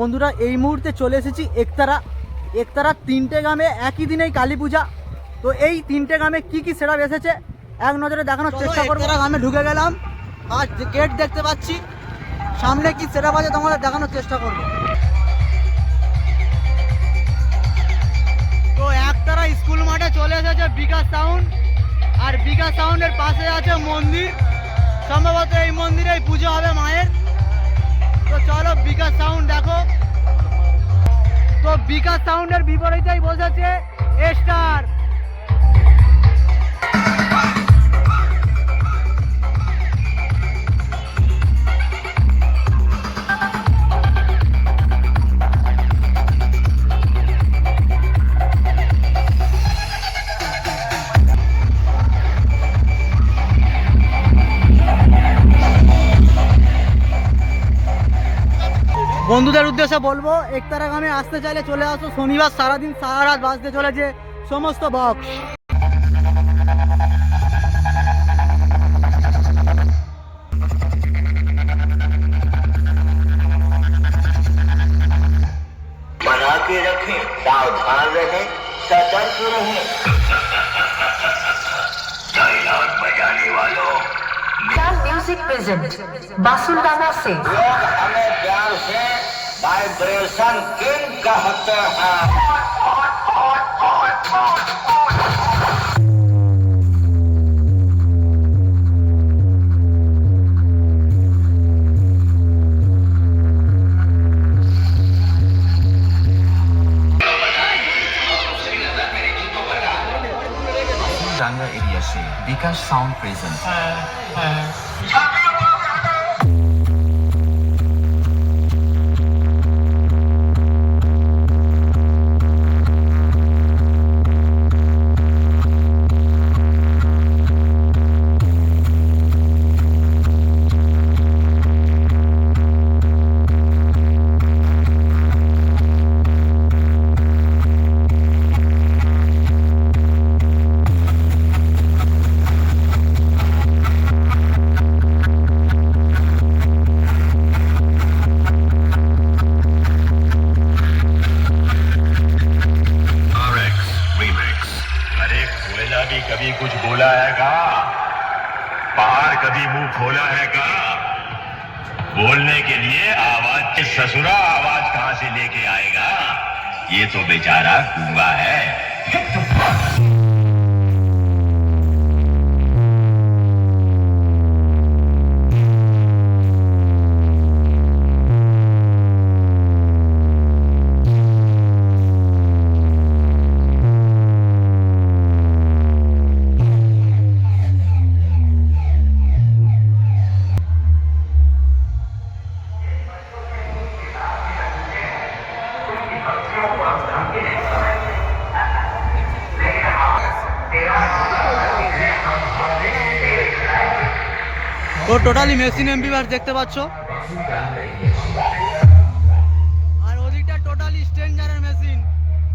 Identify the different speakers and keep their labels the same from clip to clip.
Speaker 1: বন্ধুরা এই মুহূর্তে চলে এসেছি একতারা। একতারা তিনটে গ্রামে একই দিনেই কালী পূজা। তো এই তিনটে গ্রামে কি কি সেরা এসেছে এক নজরে দেখানোর চেষ্টা করব। গ্রামে ঢুকে গেলাম। আর গেট দেখতে পাচ্ছি সামনে কি সেরা বাজে তোমাদের দেখানোর চেষ্টা করব। তো একতারা স্কুল মাঠে চলে এসেছে বিকাশ সাউন্ড আর বিকাশ সাউন্ডের পাশে আছে মন্দির। সম্ভবত এই মন্দিরেই পুজো হবে মায়ের। তো চলো বিকাশ সাউন্ড দেখো। তো বিকাশ সাউন্ডের বিপরীতেই বসেছে বন্ধুদের উদ্দেশ্যে বলবো একতারা গ্রামে আসতে চাইলে চলে আসো শনিবার সারাদিন সারা রাত বাজতে চলেছে সমস্ত বক্স
Speaker 2: बना के रखें सावधान रहें सतर्क रहें डायलॉग बजाने वालों
Speaker 3: Star Music present बासुल रामा से
Speaker 2: लोग हमें प्यार से वाइब्रेशन किंग कहते हैं
Speaker 4: Tanga area shade. Sound present.
Speaker 5: Uh, uh. अरे भी कभी कुछ बोला है का पहाड़ कभी मुँह खोला है का बोलने के लिए आवाज़ के ससुरा आवाज़ कहाँ से लेके आएगा? ये तो बेचारा गूँगा है।
Speaker 1: টোটালি মেশিন এমবি বার দেখতে পাচ্ছ। আর ওদিকটা টোটালি স্ট্রেঞ্জারের মেশিন,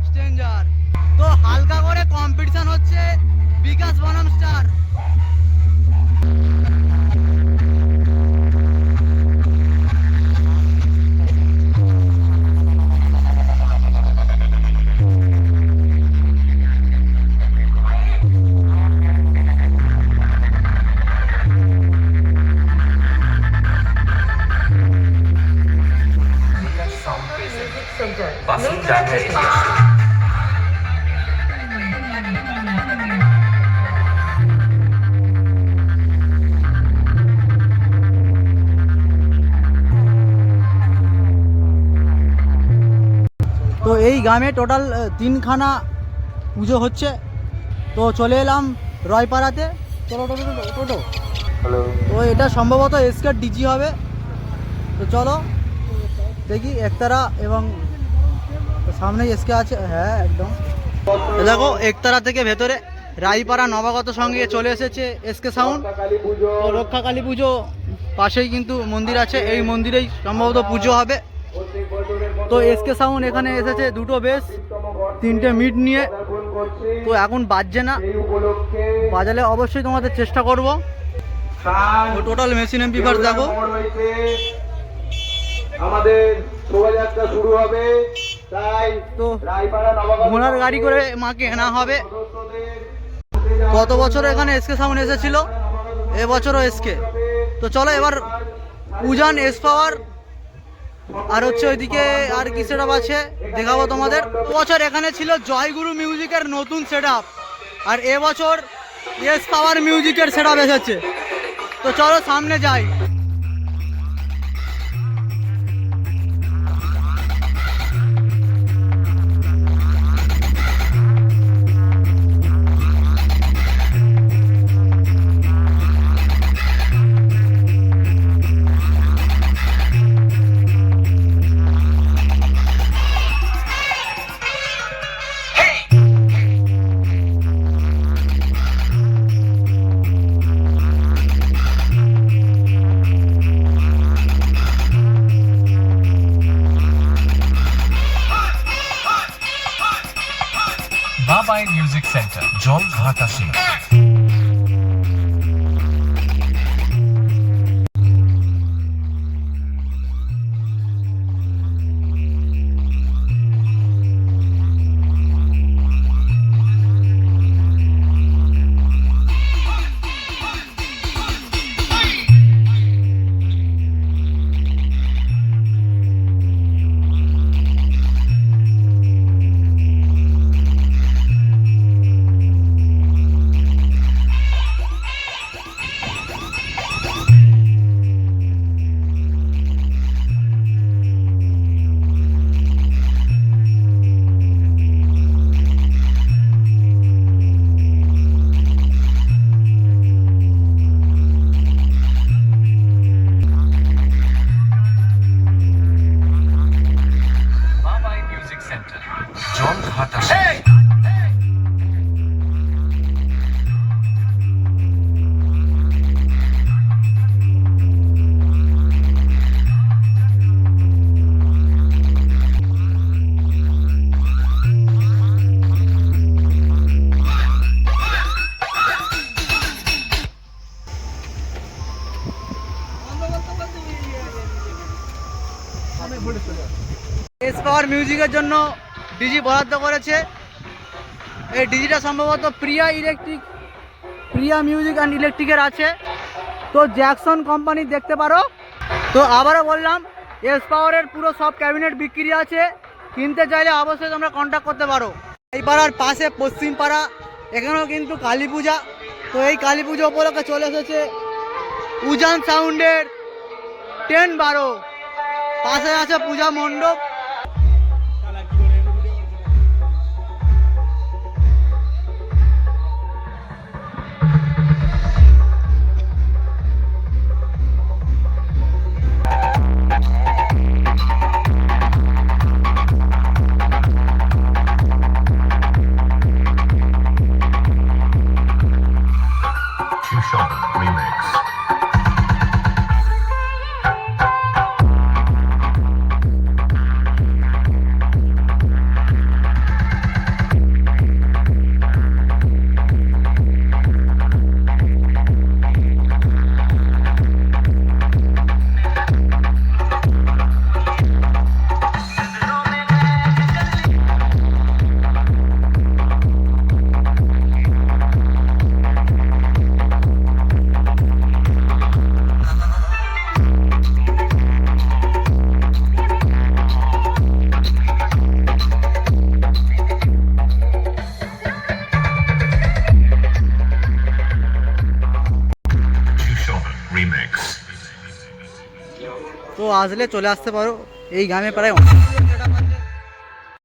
Speaker 1: স্ট্রেঞ্জার। তো হালকা করে কম্পিটিশন হচ্ছে বিকাশ বনাম স্টার এই গ্রামে টোটাল তিনখানা পুজো হচ্ছে। তো চলে এলাম রয়পাড়াতে। চলো টোটো। তো এটা সম্ভবত এসকার ডিজি হবে। তো চলো দেখি একতারা এবং সামনেই এসকে আছে। হ্যাঁ একদম। দেখো একতারা থেকে ভেতরে রায়পাড়া নবাগত সঙ্গে চলে এসেছে এসকে সাউন্ড তো রক্ষা কালী পুজো পাশেই কিন্তু মন্দির আছে। এই মন্দিরেই সম্ভবত পুজো হবে। তো এসকে সাউন্ড এখানে এসেছে দুটো বেশ তিনটে মিট নিয়ে। তো এখন বাজছে না। বাজালে অবশ্যই তোমাদের চেষ্টা করব। টোটাল মেশিন এমপিফার দেখো।
Speaker 6: আমাদের শোভাযাত্রা শুরু হবে। তাই
Speaker 1: তো ঘোড়ার গাড়ি করে মাকে আনা হবে। গত বছর এখানে এসকে সাউন্ড এসেছিল? এবছরও এসকে তো চলো এবার উজান এস পাওয়ার আর হচ্ছে ওইদিকে আর কি সেট আছে? দেখাবো তোমাদের। বছর এখানে ছিল জয়গুরু মিউজিকের নতুন সেট আর এবছর এস পাওয়ার মিউজিকের সেট এসেছে। তো চলো সামনে যাই।
Speaker 4: Center,
Speaker 1: John Hakashima. মিউজিকের জন্য ডিজি বরাদ্দ করেছে। এই ডিজিটা সম্ভবত Priya electric, Priya music and ইলেকট্রিকের আছে। তো জ্যাকসন কোম্পানি দেখতে পারো। তো আবারও বললাম, এস পাওয়ারের পুরো সব ক্যাবিনেট বিক্রি আছে। কিনতে চাইলে অবশ্যই তোমরা কন্ট্যাক্ট করতে পারো। এই পাড়ার পাশে পশ্চিম পাড়া, এখানেও কিন্তু কালী পূজা। তো এই কালী পুজো উপলক্ষে চলে এসেছে উজান সাউন্ডের টেন বারো। পাশে আছে পূজা মণ্ডপ। আসলে চলে আসতে পারো এই গ্রামে প্রায় অনেক